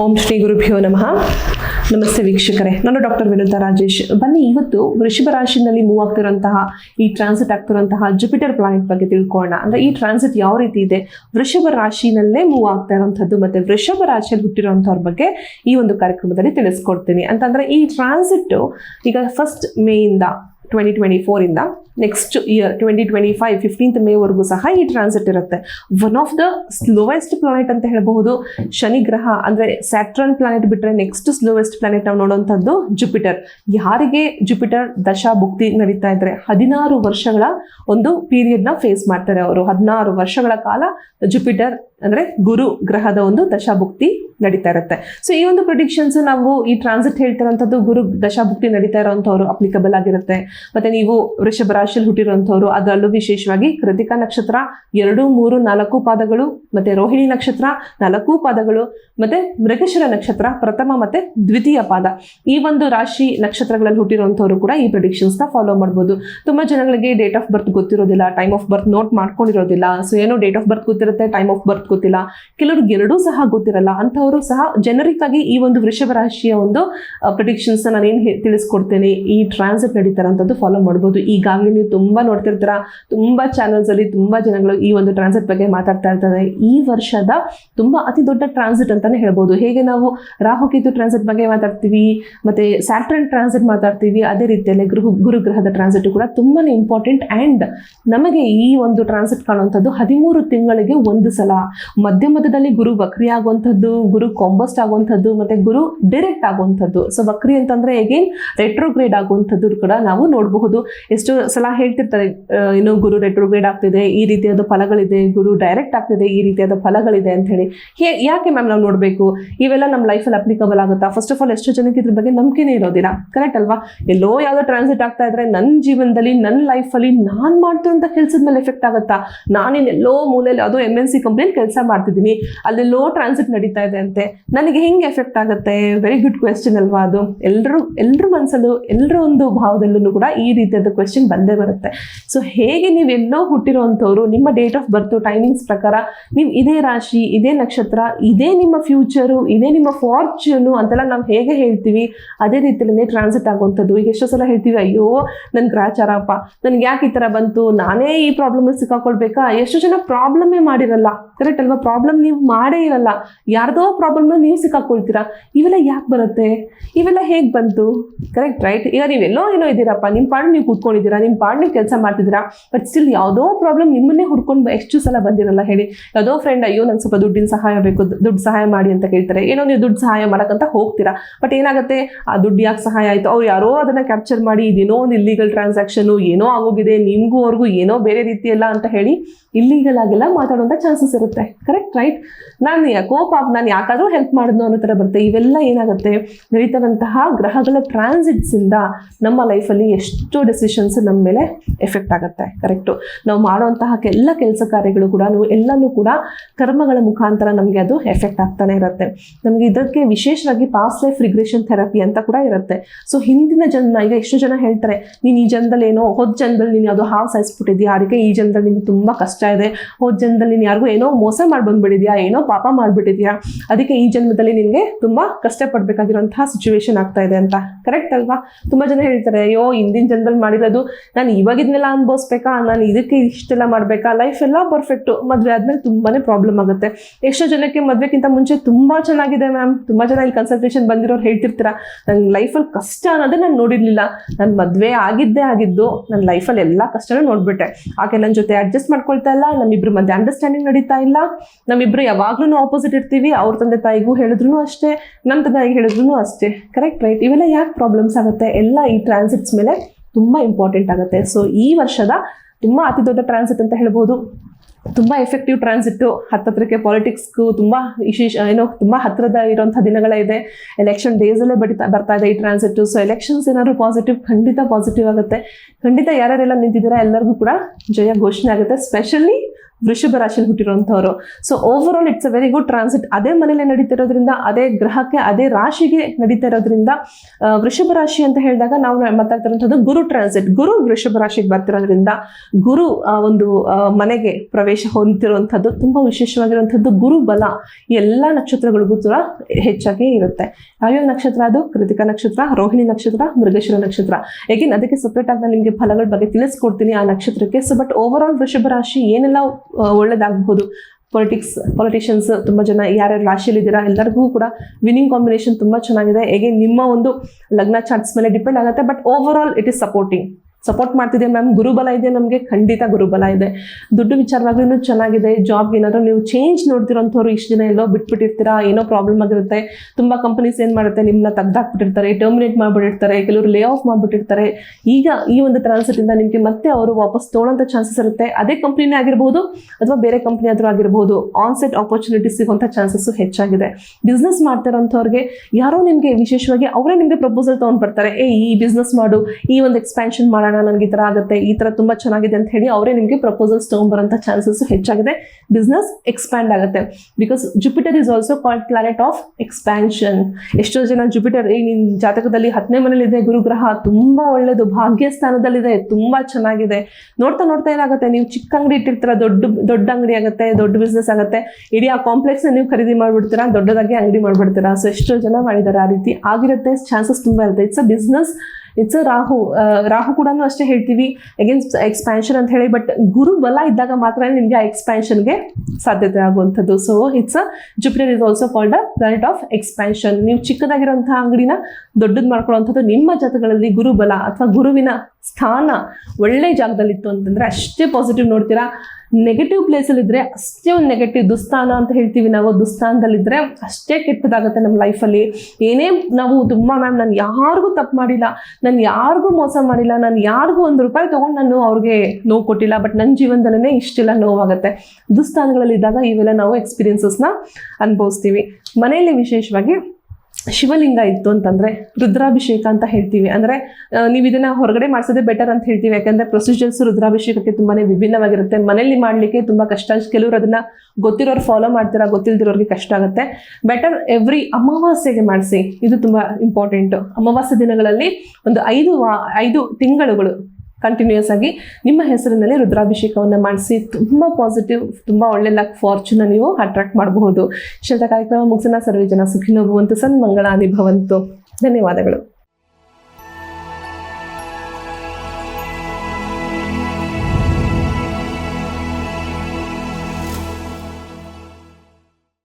ಓಂ ಶ್ರೀ ಗುರುಭ್ಯೋ ನಮಃ. ನಮಸ್ತೆ ವೀಕ್ಷಕರೇ. ನಾನು ಡಾಕ್ಟರ್ ವಿನುತಾ ರಾಜೇಶ್. ಬನ್ನಿ, ಇವತ್ತು ವೃಷಭ ರಾಶಿನಲ್ಲಿ ಮೂವ್ ಆಗ್ತಿರುವಂತಹ, ಈ ಟ್ರಾನ್ಸಿಟ್ ಆಗ್ತಿರುವಂತಹ ಜುಪಿಟರ್ ಪ್ಲಾನೆಟ್ ಬಗ್ಗೆ ತಿಳ್ಕೊಳ್ಳೋಣ. ಅಂದ್ರೆ ಈ ಟ್ರಾನ್ಸಿಟ್ ಯಾವ ರೀತಿ ಇದೆ? ವೃಷಭ ರಾಶಿನಲ್ಲೇ ಮೂವ್ ಆಗ್ತಾ ಇರುವಂಥದ್ದು ಮತ್ತೆ ವೃಷಭ ರಾಶಿಯಲ್ಲಿ ಹುಟ್ಟಿರುವಂಥವ್ರ ಬಗ್ಗೆ ಈ ಒಂದು ಕಾರ್ಯಕ್ರಮದಲ್ಲಿ ತಿಳಿಸ್ಕೊಡ್ತೀನಿ. ಅಂತಂದ್ರೆ ಈ ಟ್ರಾನ್ಸಿಟ್ ಈಗ ಫಸ್ಟ್ ಮೇ ಇಂದ twenty twenty ಫೋರಿಂದ next year twenty twenty five fifteenth ಮೇವರೆಗೂ ಸಹ ಈ ಟ್ರಾನ್ಸಿಟ್ ಇರುತ್ತೆ. One of the slowest planet ಅಂತ ಹೇಳಬಹುದು, ಶನಿ ಗ್ರಹ, ಅಂದರೆ ಸ್ಯಾಟ್ರನ್ ಪ್ಲಾನೆಟ್ ಬಿಟ್ಟರೆ ನೆಕ್ಸ್ಟ್ ಸ್ಲೋವೆಸ್ಟ್ ಪ್ಲಾನೆಟ್ ನಾವು ನೋಡುವಂಥದ್ದು ಜುಪಿಟರ್ ಯಾರಿಗೆ ಜುಪಿಟರ್ ದಶಾ ಭುಕ್ತಿ ನಡೀತಾ ಇದ್ರೆ ಹದಿನಾರು ವರ್ಷಗಳ ಒಂದು ಪೀರಿಯಡ್ನ ಫೇಸ್ ಮಾಡ್ತಾರೆ ಅವರು. ಹದಿನಾರು ವರ್ಷಗಳ ಕಾಲ ಜುಪಿಟರ್ ಅಂದರೆ ಗುರು ಗ್ರಹದ ಒಂದು ದಶಾಭುಕ್ತಿ ನಡೀತಾ ಇರುತ್ತೆ. ಸೊ ಈ ಒಂದು ಪ್ರಿಡಿಕ್ಷನ್ಸ್ ನಾವು ಈ ಟ್ರಾನ್ಸಿಟ್ ಹೇಳ್ತಿರೋಂಥದ್ದು ಗುರು ದಶಾಭುಕ್ತಿ ನಡೀತಾ ಇರೋಂಥವ್ರು ಅಪ್ಲಿಕಬಲ್ ಆಗಿರುತ್ತೆ. ಮತ್ತೆ ನೀವು ವೃಷಭ ರಾಶಿಯಲ್ಲಿ ಹುಟ್ಟಿರುವಂಥವ್ರು ಅದರಲ್ಲೂ ವಿಶೇಷವಾಗಿ ಕೃತಿಕಾ ನಕ್ಷತ್ರ, ಎರಡು, ಮೂರು, ನಾಲ್ಕು ಪಾದಗಳು, ಮತ್ತೆ ರೋಹಿಣಿ ನಕ್ಷತ್ರ, ನಾಲ್ಕು ಪಾದಗಳು, ಮತ್ತೆ ಮೃಗಶಿರ ನಕ್ಷತ್ರ, ಪ್ರಥಮ ಮತ್ತೆ ದ್ವಿತೀಯ ಪಾದ. ಈ ಒಂದು ರಾಶಿ ನಕ್ಷತ್ರಗಳಲ್ಲಿ ಹುಟ್ಟಿರುವಂಥವ್ರು ಕೂಡ ಈ ಪ್ರೊಡಿಕ್ಷನ್ಸ್ನ ಫಾಲೋ ಮಾಡ್ಬೋದು. ತುಂಬಾ ಜನಗಳಿಗೆ ಡೇಟ್ ಆಫ್ ಬರ್ತ್ ಗೊತ್ತಿರೋದಿಲ್ಲ ಟೈಮ್ ಆಫ್ ಬರ್ತ್ ನೋಟ್ ಮಾಡ್ಕೊಂಡಿರೋದಿಲ್ಲ. ಸೊ ಏನು ಡೇಟ್ ಆಫ್ ಬರ್ತ್ ಗೊತ್ತಿರುತ್ತೆ ಟೈಮ್ ಆಫ್ ಬರ್ತ್ ಗೊತ್ತಿಲ್ಲ. ಕೆಲವ್ರಿಗೆ ಎರಡೂ ಸಹ ಗೊತ್ತಿರಲ್ಲ. ಅಂಥವರು ಸಹ ಜನರಿಕ್ ಆಗಿ ಈ ಒಂದು ವೃಷಭ ರಾಶಿಯ ಒಂದು ಪ್ರಿಡಿಕ್ಷನ್ಸ್ ನಾನು ಏನು ತಿಳಿಸ್ಕೊಡ್ತೇನೆ. ಈ ಟ್ರಾನ್ಸಿಟ್ ನಡೀತಾರಂಥದ್ದು ಫಾಲೋ ಮಾಡ್ಬೋದು. ಈಗಾಗಲೇ ನೀವು ತುಂಬಾ ನೋಡ್ತಿರ್ತೀರ. ತುಂಬಾ ಚಾನಲ್ಸ್ ಅಲ್ಲಿ ತುಂಬಾ ಜನಗಳು ಈ ಒಂದು ಟ್ರಾನ್ಸಿಟ್ ಬಗ್ಗೆ ಮಾತಾಡ್ತಾ ಇರ್ತಾರೆ. ಈ ವರ್ಷದ ತುಂಬಾ ಅತಿ ದೊಡ್ಡ ಟ್ರಾನ್ಸಿಟ್ ಅಂತಾನೆ ಹೇಳ್ಬೋದು. ಹೇಗೆ ನಾವು ರಾಹುಕೇತು ಟ್ರಾನ್ಸಿಟ್ ಬಗ್ಗೆ ಮಾತಾಡ್ತೀವಿ, ಮತ್ತೆ ಸ್ಯಾಟ್ರನ್ ಟ್ರಾನ್ಸಿಟ್ ಮಾತಾಡ್ತೀವಿ, ಅದೇ ರೀತಿಯಲ್ಲಿ ಗೃಹ ಗುರುಗ್ರಹದ ಟ್ರಾನ್ಸಿಟ್ ಕೂಡ ತುಂಬಾ ಇಂಪಾರ್ಟೆಂಟ್ ಆ್ಯಂಡ್ ನಮಗೆ ಈ ಒಂದು ಟ್ರಾನ್ಸಿಟ್ ಕಾಣುವಂಥದ್ದು ಹದಿಮೂರು ತಿಂಗಳಿಗೆ ಒಂದು ಸಲ. ಮಧ್ಯ ಮಧ್ಯದಲ್ಲಿ ಗುರು ವಕ್ರಿ ಆಗುವಂಥದ್ದು, ಗುರು ಕಾಂಬಸ್ಟ್ ಆಗುವಂಥದ್ದು, ಮತ್ತೆ ಗುರು ಡೈರೆಕ್ಟ್ ಆಗುವಂಥದ್ದು. ಸೊ ವಕ್ರಿ ಅಂತಂದ್ರೆ ಅಗೇನ್ ರೆಟ್ರೋಗ್ರೇಡ್ ಆಗುವಂಥದ್ದು ಕೂಡ ನಾವು ನೋಡಬಹುದು. ಎಷ್ಟು ಸಲ ಹೇಳ್ತಿರ್ತಾರೆ ಏನು ಗುರು ರೆಟ್ರೋಗ್ರೇಡ್ ಆಗ್ತಿದೆ, ಈ ರೀತಿಯಾದ ಫಲಗಳಿದೆ, ಗುರು ಡೈರೆಕ್ಟ್ ಆಗ್ತಿದೆ, ಈ ರೀತಿಯಾದ ಫಲಗಳಿದೆ ಅಂತ ಹೇಳಿ. ಯಾಕೆ ಮ್ಯಾಮ್ ನಾವು ನೋಡಬೇಕು? ಇವೆಲ್ಲ ನಮ್ಮ ಲೈಫಲ್ಲಿ ಅಪ್ಲಿಕಬಲ್ ಆಗುತ್ತಾ? ಫಸ್ಟ್ ಆಫ್ ಆಲ್ ಎಷ್ಟು ಜನಕ್ಕೆ ಇದ್ರ ಬಗ್ಗೆ ನಂಬಿಕೆನೇ ಇರೋದಿಲ್ಲ. ಕರೆಕ್ಟ್ ಅಲ್ವಾ? ಎಲ್ಲೋ ಯಾವುದೋ ಟ್ರಾನ್ಸಿಟ್ ಆಗ್ತಾ ಇದ್ರೆ ನನ್ನ ಜೀವನದಲ್ಲಿ ನನ್ನ ಲೈಫಲ್ಲಿ ನಾನು ಮಾಡ್ತಿರೋ ಕೆಲಸದ ಮೇಲೆ ಎಫೆಕ್ಟ್ ಆಗುತ್ತಾ? ನಾನಿನ್ ಎಲ್ಲೋ ಮೂಲೆಯಲ್ಲಿ ಯಾವುದೋ ಎಂ ಎನ್ ಸಿ ಕಂಪ್ನಿಯಲ್ಲಿ ಕೆಲಸ ಮಾಡ್ತಿದ್ದೀನಿ. ಲೋ ಟ್ರಾನ್ಸಿಟ್ ನಡೀತಾ ಇದೆ ಅಂತೆ. ನನಗೆ ಹೆಂಗೆ ಎಫೆಕ್ಟ್ ಆಗುತ್ತೆ? ವೆರಿ ಗುಡ್ ಕ್ವೆಶನ್ ಅಲ್ವಾ ಅದು? ಎಲ್ಲರೂ ಎಲ್ಲರ ಮನಸ್ಸಲ್ಲೂ ಎಲ್ಲರ ಒಂದು ಭಾವದಲ್ಲೂ ಕೂಡ ಈ ರೀತಿಯಾದ ಕ್ವೆಶನ್ ಬಂದೇ ಬರುತ್ತೆ. ಸೊ ಹೇಗೆ ನೀವು ಎಲ್ಲೋ ಹುಟ್ಟಿರುವಂಥವ್ರು, ನಿಮ್ಮ ಡೇಟ್ ಆಫ್ ಬರ್ತ್ ಟೈಮಿಂಗ್ಸ್ ಪ್ರಕಾರ ನೀವು ಇದೇ ರಾಶಿ, ಇದೇ ನಕ್ಷತ್ರ, ಇದೇ ನಿಮ್ಮ ಫ್ಯೂಚರು ಇದೇ ನಿಮ್ಮ ಫಾರ್ಚ್ಯೂನು ಅಂತೆಲ್ಲ ನಾವು ಹೇಗೆ ಹೇಳ್ತೀವಿ? ಅದೇ ರೀತಿಯಲ್ಲೇ ಟ್ರಾನ್ಸಿಟ್ ಆಗುವಂಥದ್ದು. ಈಗ ಎಷ್ಟೋ ಸಲ ಹೇಳ್ತೀವಿ, ಅಯ್ಯೋ ನನ್ನ ಗ್ರಾಚಾರಪ್ಪ ನನಗೆ ಯಾಕೆ ಈ ಥರ ಬಂತು? ನಾನೇ ಈ ಪ್ರಾಬ್ಲಮ್ ಸಿಕ್ಕಾಕೊಳ್ಬೇಕಾ? ಎಷ್ಟು ಜನ ಪ್ರಾಬ್ಲಮ್ಮೇ ಮಾಡಿರಲ್ಲ. ಕರೆಕ್ಟ್ ಅಲ್ವಾ ಪ್ರಾಬ್ಲಮ್ ನೀವು ಮಾಡೇ ಇರಲ್ಲ. ಯಾರ್ದೋ ಪ್ರಾಬ್ಲಮ್ನ ನೀವು ಸಿಕ್ಕಾಕೊಳ್ತೀರಾ? ಇವೆಲ್ಲ ಯಾಕೆ ಬರುತ್ತೆ? ಇವೆಲ್ಲ ಹೇಗೆ ಬಂತು? ಕರೆಕ್ಟ್ ರೈಟ್ ಈಗ ನೀವೆಲ್ಲೋ ಏನೋ ಇದ್ದೀರಪ್ಪ ನಿಮ್ಮ ಪಾಡ್ ನೀವು ಕೂತ್ಕೊಂಡಿದ್ದೀರಾ ನಿಮ್ಮ ಪಾಡ್ ನೀವು ಕೆಲಸ ಮಾಡ್ತಿದ್ದೀರಾ ಬಟ್ ಸ್ಟಿಲ್ ಯಾವುದೋ ಪ್ರಾಬ್ಲಮ್ ನಿಮ್ಮನ್ನೇ ಹುಡ್ಕೊಂಡು ಎಷ್ಟು ಸಲ ಬಂದಿರಲ್ಲ ಹೇಳಿ. ಯಾವುದೋ ಫ್ರೆಂಡ್ ಅಯ್ಯೋ, ನಂಗೆ ಸ್ವಲ್ಪ ದುಡ್ಡಿನ ಸಹಾಯ ಬೇಕು ದುಡ್ಡು ಸಹಾಯ ಮಾಡಿ ಅಂತ ಕೇಳ್ತಾರೆ. ಏನೋ ನೀವು ದುಡ್ಡು ಸಹಾಯ ಮಾಡೋಕ್ಕಂತ ಹೋಗ್ತೀರಾ. ಬಟ್ ಏನಾಗುತ್ತೆ? ಆ ದುಡ್ಡು ಯಾಕೆ ಸಹಾಯ ಆಯಿತು? ಅವ್ರು ಯಾರೋ ಅದನ್ನು ಕ್ಯಾಪ್ಚರ್ ಮಾಡಿ ಇದೇನೋ ಒಂದು ಇಲ್ಲಿಗಲ್ ಟ್ರಾನ್ಸಾಕ್ಷನು ಏನೋ ಆಗೋಗಿದೆ, ನಿಮಗೂ ಅವ್ರಿಗೂ ಏನೋ ಬೇರೆ ರೀತಿಯಲ್ಲ ಅಂತ ಹೇಳಿ ಇಲ್ಲಿಗಲ್ ಆಗೆಲ್ಲ ಮಾತಾಡುವಂಥ ಚಾನ್ಸಸ್ ಇರುತ್ತೆ. ಕರೆಕ್ಟ್ ರೈಟ್ ನಾನು ಯಾಕೋ ಪಾಪ ನಾನು ಯಾಕಾದರೂ ಹೆಲ್ಪ್ ಮಾಡಿದ್ನೋ ಅನ್ನೋ ಥರ ಬರುತ್ತೆ. ಇವೆಲ್ಲ ಏನಾಗುತ್ತೆ? ನಡೀತಕ್ಕಂತಹ ಗ್ರಹಗಳ ಟ್ರಾನ್ಸಿಟ್ಸ್ ಇಂದ ನಮ್ಮ ಲೈಫಲ್ಲಿ ಎಷ್ಟು ಡೆಸಿಷನ್ಸ್ ನಮ್ಮ ಮೇಲೆ ಎಫೆಕ್ಟ್ ಆಗುತ್ತೆ. ಕರೆಕ್ಟು ನಾವು ಮಾಡುವಂತಹ ಎಲ್ಲ ಕೆಲಸ ಕಾರ್ಯಗಳು ಕೂಡ ಎಲ್ಲನೂ ಕೂಡ ಕರ್ಮಗಳ ಮುಖಾಂತರ ನಮಗೆ ಅದು ಎಫೆಕ್ಟ್ ಆಗ್ತಾನೆ ಇರುತ್ತೆ. ನಮಗೆ ಇದಕ್ಕೆ ವಿಶೇಷವಾಗಿ ಪಾಸ್ಟ್ ಲೈಫ್ ರಿಗ್ರೆಷನ್ ಥೆರಪಿ ಅಂತ ಕೂಡ ಇರುತ್ತೆ. ಸೊ ಹಿಂದಿನ ಜನ್ಮ, ಈಗ ಎಷ್ಟು ಜನ ಹೇಳ್ತಾರೆ, ನೀನು ಈ ಜನದಲ್ಲಿ ಏನೋ, ಹೋದ್ ಜನದಲ್ಲಿ ನೀನು ಅದು ಹಾವು ಸಾಯಿಸ್ಬಿಟ್ಟಿದ್ಯಾ ಅದಕ್ಕೆ ಈ ಜನದಲ್ಲಿ ನಿಮ್ಗೆ ತುಂಬ ಕಷ್ಟ ಇದೆ. ಹೋದ್ ಜನದಲ್ಲಿ ನೀನು ಯಾರಿಗೂ ಏನೋ ಮೋಸ ಮಾಡಿ ಬಂದ್ಬಿಟ್ಟಿದ್ಯಾ? ಏನೋ ಪಾಪ ಮಾಡ್ಬಿಟ್ಟಿದ್ಯಾ? ಅದಕ್ಕೆ ಈ ಜನ್ಮದಲ್ಲಿ ನಿನಗೆ ತುಂಬ ಕಷ್ಟಪಡಬೇಕಾಗಿರುವಂತಹ ಸಿಚುವೇಶನ್ ಆಗ್ತಾ ಇದೆ ಅಂತ. ಕರೆಕ್ಟ್ ಅಲ್ವಾ? ತುಂಬ ಜನ ಹೇಳ್ತಾರೆ, ಅಯ್ಯೋ, ಹಿಂದಿನ ಜನ್ಮದಲ್ಲಿ ಮಾಡಿರೋದು ನಾನು ಇವಾಗಿದ್ನೆಲ್ಲ ಅನುಭವಿಸ್ಬೇಕಾ? ನಾನು ಇದಕ್ಕೆ ಇಷ್ಟೆಲ್ಲ ಮಾಡಬೇಕಾ? ಲೈಫ್ ಎಲ್ಲ ಪರ್ಫೆಕ್ಟ್ ಮದ್ವೆ ಆದ್ಮೇಲೆ ತುಂಬಾನೇ ಪ್ರಾಬ್ಲಮ್ ಆಗುತ್ತೆ. ಎಷ್ಟೋ ಜನಕ್ಕೆ ಮದುವೆಗಿಂತ ಮುಂಚೆ ತುಂಬಾ ಚೆನ್ನಾಗಿದೆ ಮ್ಯಾಮ್ ತುಂಬಾ ಜನ ಇಲ್ಲಿ ಕನ್ಸಲ್ಟೇಷನ್ ಬಂದಿರೋರು ಹೇಳ್ತಿರ್ತೀರ ನನ್ನ ಲೈಫಲ್ಲಿ ಕಷ್ಟ ಅನ್ನೋದೇ ನಾನು ನೋಡಿರ್ಲಿಲ್ಲ. ನನ್ನ ಮದುವೆ ಆಗಿದ್ದೇ ಆಗಿದ್ದು ನನ್ನ ಲೈಫಲ್ಲಿ ಎಲ್ಲ ಕಷ್ಟನೂ ನೋಡ್ಬಿಟ್ಟೆ. ಆಕೆ ನನ್ನ ಜೊತೆ ಅಡ್ಜಸ್ಟ್ ಮಾಡ್ಕೊಳ್ತಾ ಇಲ್ಲ, ನಮ್ಮಿಬ್ರು ಮಧ್ಯೆ ಅಂಡರ್ಸ್ಟ್ಯಾಂಡಿಂಗ್ ನಡೀತಾ ಇಲ್ಲ ನಮ್ಮಿಬ್ರು ಯಾವಾಗ್ಲೂ ಆಪೋಸಿಟ್ ಇರ್ತೀವಿ, ಅವ್ರ ತಂದೆ ತಾಯಿಗೂ ಹೇಳಿದ್ರು ಅಷ್ಟೇ ನಮ್ಮ ತಂದೆ ತಾಯಿಗೆ ಹೇಳಿದ್ರು ಅಷ್ಟೇ. ಕರೆಕ್ಟ್ ರೈಟ್ ಇವೆಲ್ಲ ಯಾಕೆ ಪ್ರಾಬ್ಲಮ್ಸ್ ಆಗುತ್ತೆ? ಎಲ್ಲ ಈ ಟ್ರಾನ್ಸಿಟ್ಸ್ ಮೇಲೆ ತುಂಬ ಇಂಪಾರ್ಟೆಂಟ್ ಆಗುತ್ತೆ. ಸೊ ಈ ವರ್ಷದ ತುಂಬ ಅತಿ ದೊಡ್ಡ ಟ್ರಾನ್ಸಿಟ್ ಅಂತ ಹೇಳ್ಬೋದು. ತುಂಬ ಎಫೆಕ್ಟಿವ್ ಟ್ರಾನ್ಸಿಟ್ಟು ಹತ್ತತ್ರಕ್ಕೆ ಪಾಲಿಟಿಕ್ಸ್ಗೂ ತುಂಬ ವಿಶೇಷ, ಏನೋ ತುಂಬ ಹತ್ತಿರದ ಇರೋಂಥ ದಿನಗಳೇ ಇದೆ. ಎಲೆಕ್ಷನ್ ಡೇಸಲ್ಲೇ ಬಡಿತಾ, ಬರ್ತಾ ಇದೆ ಈ ಟ್ರಾನ್ಸಿಟ್ಟು ಸೊ ಎಲೆಕ್ಷನ್ಸ್ ಏನಾದ್ರು ಪಾಸಿಟಿವ್ ಖಂಡಿತ ಪಾಸಿಟಿವ್ ಆಗುತ್ತೆ. ಖಂಡಿತ ಯಾರ್ಯಾರೆಲ್ಲ ನಿಂತಿದ್ದೀರಾ, ಎಲ್ಲರಿಗೂ ಕೂಡ ಜಯ ಘೋಷಣೆ ಆಗುತ್ತೆ. ಸ್ಪೆಷಲಿ ವೃಷಭ ರಾಶಿಯಲ್ಲಿ ಹುಟ್ಟಿರುವಂಥವ್ರು so over all it's a very good transit ಅದೇ ಮನೇಲೆ ನಡೀತಿರೋದ್ರಿಂದ, ಅದೇ ಗ್ರಹಕ್ಕೆ, ಅದೇ ರಾಶಿಗೆ ನಡೀತಾ ಇರೋದ್ರಿಂದ ವೃಷಭ ರಾಶಿ ಅಂತ ಹೇಳಿದಾಗ ನಾವು ಮಾತಾಡ್ತಿರೋಂಥದ್ದು ಗುರು ಟ್ರಾನ್ಸಿಟ್ ಗುರು ವೃಷಭ ರಾಶಿಗೆ ಬರ್ತಿರೋದ್ರಿಂದ ಗುರು ಒಂದು ಮನೆಗೆ ಪ್ರವೇಶ ಹೊಂದಿರುವಂಥದ್ದು ತುಂಬಾ ವಿಶೇಷವಾಗಿರುವಂಥದ್ದು ಗುರು ಬಲ. ಎಲ್ಲ ನಕ್ಷತ್ರಗಳಿಗೂ ಕೂಡ ಹೆಚ್ಚಾಗಿ ಇರುತ್ತೆ. ಯಾವ್ಯಾವ ನಕ್ಷತ್ರ ಅದು? ಕೃತಿಕ ನಕ್ಷತ್ರ, ರೋಹಿಣಿ ನಕ್ಷತ್ರ, ಮೃಗಶಿರ ನಕ್ಷತ್ರ. ಏಕೆನ್ ಅದಕ್ಕೆ ಸಪ್ರೇಟ್ ಆಗಿ ನಾನು ನಿಮಗೆ ಫಲಗಳ ಬಗ್ಗೆ ತಿಳಿಸ್ಕೊಡ್ತೀನಿ ಆ ನಕ್ಷತ್ರಕ್ಕೆ. ಸೊ ಬಟ್ ಓವರ್ ಆಲ್ ವೃಷಭ ರಾಶಿ ಏನೆಲ್ಲ ಒಳ್ಳೇದಾಗಬಹುದು. ಪೊಲಿಟಿಕ್ಸ್ ಪೊಲಿಟಿಷಿಯನ್ಸ್ ತುಂಬ ಜನ ಯಾರ್ಯಾರು ರಾಶಿಯಲ್ಲಿದ್ದೀರಾ ಎಲ್ಲರಿಗೂ ಕೂಡ ವಿನ್ನಿಂಗ್ ಕಾಂಬಿನೇಷನ್ ತುಂಬ ಚೆನ್ನಾಗಿದೆ. ಹೇಗೆ ನಿಮ್ಮ ಒಂದು ಲಗ್ನ ಚಾರ್ಟ್ಸ್ ಮೇಲೆ ಡಿಪೆಂಡ್ ಆಗುತ್ತೆ but over all it is supporting support ಮಾಡ್ತಿದೆ ಮ್ಯಾಮ್ ಗುರುಬಲ ಇದೆ ನಮಗೆ. ಖಂಡಿತ ಗುರುಬಲ ಇದೆ. ದುಡ್ಡು ವಿಚಾರವಾಗ್ಲೂ ಚೆನ್ನಾಗಿದೆ. ಜಾಬ್ ಏನಾದರೂ ನೀವು ಚೇಂಜ್ ನೋಡ್ತಿರೋಂಥವ್ರು ಇಷ್ಟು ದಿನ ಎಲ್ಲೋ ಬಿಟ್ಬಿಟ್ಟಿರ್ತೀರಾ? ಏನೋ ಪ್ರಾಬ್ಲಮ್ ಆಗಿರುತ್ತೆ. ತುಂಬ ಕಂಪನೀಸ್ ಏನು ಮಾಡುತ್ತೆ? ನಿಮ್ಮನ್ನ ತೆಗ್ದಾಕ್ಬಿಟ್ಟಿರ್ತಾರೆ. ಟರ್ಮಿನೇಟ್ ಮಾಡಿಬಿಟ್ಟಿರ್ತಾರೆ. ಕೆಲವರು ಲೇ ಆಫ್ ಮಾಡಿಬಿಟ್ಟಿರ್ತಾರೆ. ಈಗ ಈ ಒಂದು ಟ್ರಾನ್ಸಿಟಿಂದ ನಿಮಗೆ ಮತ್ತೆ ಅವರು ವಾಪಸ್ ತೊಗೊಳ್ಳೋಂಥ ಚಾನ್ಸಸ್ ಇರುತ್ತೆ. ಅದೇ ಕಂಪ್ನಿನೇ ಆಗಿರ್ಬೋದು ಅಥವಾ ಬೇರೆ ಕಂಪ್ನಿ ಆದರೂ ಆಗಿರ್ಬೋದು ಆನ್ಸೆಟ್ ಆಪರ್ಚುನಿಟಿ ಸಿಗುವಂಥ ಚಾನ್ಸಸ್ಸು ಹೆಚ್ಚಾಗಿದೆ. ಬಿಸ್ನೆಸ್ ಮಾಡ್ತಿರೋಂಥವ್ರಿಗೆ ಯಾರೋ ನಿಮಗೆ ವಿಶೇಷವಾಗಿ ಅವರೇ ನಿಮಗೆ ಪ್ರಪೋಸಲ್ ತೊಗೊಂಡು ಬರ್ತಾರೆ ಏ, ಈ ಬಿಸ್ನೆಸ್ ಮಾಡು. ಈ ಒಂದು ಎಕ್ಸ್ಪ್ಯಾನ್ಷನ್ ಮಾಡೋಣ ನನಗೆ ಈ ಥರ ಆಗುತ್ತೆ, ಈ ಥರ ತುಂಬ ಚೆನ್ನಾಗಿದೆ ಅಂತ ಹೇಳಿ ಅವರೇ ನಿಮಗೆ ಪ್ರಪೋಸಲ್ಸ್ ತೊಗೊಂಬರೋಂಥ ಚಾನ್ಸಸ್ ಹೆಚ್ಚಾಗಿದೆ ಬಿಸ್ನೆಸ್ ಎಕ್ಸ್ಪ್ಯಾಂಡ್ ಆಗುತ್ತೆ. Because Jupiter is also called planet of expansion ಎಷ್ಟೋ ಜನ ಜುಪಿಟರ್ ಈ ನಿನ್ನ ಜಾತಕದಲ್ಲಿ ಹತ್ತನೇ ಮನೇಲಿದೆ ಗುರುಗ್ರಹ, ತುಂಬ ಒಳ್ಳೆಯದು ಭಾಗ್ಯ ಸ್ಥಾನದಲ್ಲಿದೆ ತುಂಬ ಚೆನ್ನಾಗಿದೆ. ನೋಡ್ತಾ ನೋಡ್ತಾ ಏನಾಗುತ್ತೆ, ನೀವು ಚಿಕ್ಕ ಅಂಗಡಿ ಇಟ್ಟಿರ್ತೀರ, ದೊಡ್ಡ ದೊಡ್ಡ ಅಂಗಡಿ ಆಗುತ್ತೆ, ದೊಡ್ಡ ಬಿಸ್ನೆಸ್ ಆಗುತ್ತೆ. ಇಡೀ ಆ ಕಾಂಪ್ಲೆಕ್ಸ್ ನೀವು ಖರೀದಿ ಮಾಡಿಬಿಡ್ತೀರಾ, ದೊಡ್ಡದಾಗಿ ಅಂಗಡಿ ಮಾಡಿಬಿಡ್ತೀರಾ. ಸೊ ಎಷ್ಟೋ ಜನ ಮಾಡಿದ್ದಾರೆ, ಆ ರೀತಿ ಆಗಿರುತ್ತೆ ಚಾನ್ಸಸ್ ತುಂಬ ಇರುತ್ತೆ. It's a business it's Rahu Rahu ಕೂಡ ಅಷ್ಟೇ ಹೇಳ್ತೀವಿ. ಅಗೇನ್ಸ್ಟ್ ಎಕ್ಸ್ಪ್ಯಾನ್ಷನ್ ಅಂತ ಹೇಳಿ ಬಟ್ ಗುರು ಬಲ ಇದ್ದಾಗ ಮಾತ್ರ ನಿಮಗೆ ಆ ಎಕ್ಸ್ಪ್ಯಾನ್ಷನ್ಗೆ ಸಾಧ್ಯತೆ ಆಗುವಂಥದ್ದು. So it's Jupiter is also called a planet of expansion ನೀವು ಚಿಕ್ಕದಾಗಿರುವಂತಹ ಅಂಗಡಿನ ದೊಡ್ಡದು ಮಾಡ್ಕೊಳ್ಳುವಂಥದ್ದು ನಿಮ್ಮ ಜಾತಕಗಳಲ್ಲಿ ಗುರುಬಲ ಅಥವಾ ಗುರುವಿನ ಸ್ಥಾನ ಒಳ್ಳೆ ಜಾಗದಲ್ಲಿತ್ತು ಅಂತಂದ್ರೆ ಅಷ್ಟೇ ಪಾಸಿಟಿವ್ ನೋಡ್ತೀರಾ? ನೆಗೆಟಿವ್ ಪ್ಲೇಸಲ್ಲಿದ್ದರೆ ಅಷ್ಟೇ ಒಂದು ನೆಗೆಟಿವ್ ದುಸ್ಥಾನ ಅಂತ ಹೇಳ್ತೀವಿ ನಾವು. ದುಸ್ಥಾನದಲ್ಲಿದ್ದರೆ ಅಷ್ಟೇ ಕೆಟ್ಟದಾಗುತ್ತೆ ನಮ್ಮ ಲೈಫಲ್ಲಿ ಏನೇ ನಾವು ತುಂಬ ಮ್ಯಾಮ್ ನಾನು ಯಾರಿಗೂ ತಪ್ಪು ಮಾಡಿಲ್ಲ. ನಾನು ಯಾರಿಗೂ ಮೋಸ ಮಾಡಿಲ್ಲ. ನಾನು ಯಾರಿಗೂ ಒಂದು ರೂಪಾಯಿ ತೊಗೊಂಡು ನಾನು ಅವ್ರಿಗೆ ನೋವು ಕೊಟ್ಟಿಲ್ಲ. ಬಟ್ ನನ್ನ ಜೀವನದಲ್ಲೇ ಇಷ್ಟೆಲ್ಲ ನೋವಾಗುತ್ತೆ. ದುಸ್ಥಾನಗಳಲ್ಲಿದ್ದಾಗ ಇವೆಲ್ಲ ನಾವು ಎಕ್ಸ್ಪೀರಿಯನ್ಸಸ್ನ ಅನುಭವಿಸ್ತೀವಿ. ಮನೆಯಲ್ಲಿ ವಿಶೇಷವಾಗಿ ಶಿವಲಿಂಗ ಇತ್ತು ಅಂತಂದರೆ ರುದ್ರಾಭಿಷೇಕ ಅಂತ ಹೇಳ್ತೀವಿ. ಅಂದರೆ ನೀವು ಇದನ್ನು ಹೊರಗಡೆ ಮಾಡಿಸೋದೇ ಬೆಟರ್ ಅಂತ ಹೇಳ್ತೀವಿ. ಯಾಕಂದರೆ ಪ್ರೊಸೀಜರ್ಸ್ ರುದ್ರಾಭಿಷೇಕಕ್ಕೆ ತುಂಬಾ ವಿಭಿನ್ನವಾಗಿರುತ್ತೆ. ಮನೆಯಲ್ಲಿ ಮಾಡಲಿಕ್ಕೆ ತುಂಬ ಕಷ್ಟ. ಕೆಲವರು ಅದನ್ನು ಗೊತ್ತಿರೋರು ಫಾಲೋ ಮಾಡ್ತೀರಾ, ಗೊತ್ತಿಲ್ದಿರೋರಿಗೆ ಕಷ್ಟ ಆಗುತ್ತೆ. ಬೆಟರ್ ಎವ್ರಿ ಅಮಾವಾಸ್ಯೆಗೆ ಮಾಡಿಸಿ. ಇದು ತುಂಬ ಇಂಪಾರ್ಟೆಂಟು ಅಮಾವಾಸ್ಯೆ ದಿನಗಳಲ್ಲಿ ಒಂದು ಐದು ಐದು ತಿಂಗಳುಗಳು ಕಂಟಿನ್ಯೂಸ್ ಆಗಿ ನಿಮ್ಮ ಹೆಸರಿನಲ್ಲಿ ರುದ್ರಾಭಿಷೇಕವನ್ನು ಮಾಡಿಸಿ, ತುಂಬ ಪಾಸಿಟಿವ್ ತುಂಬ ಒಳ್ಳೆ ಲಕ್ ಫಾರ್ಚುನ ನೀವು ಅಟ್ರಾಕ್ಟ್ ಮಾಡಬಹುದು. ಇಷ್ಟಂತ ಕಾರ್ಯಕ್ರಮ ಮುಗಿಸೋಣ ಸರ್ವೇ ಜನ ಸುಖಿನೋ ಭವಂತು ಸನ್ಮಂಗಳಾನಿ ಭವಂತು ಧನ್ಯವಾದಗಳು.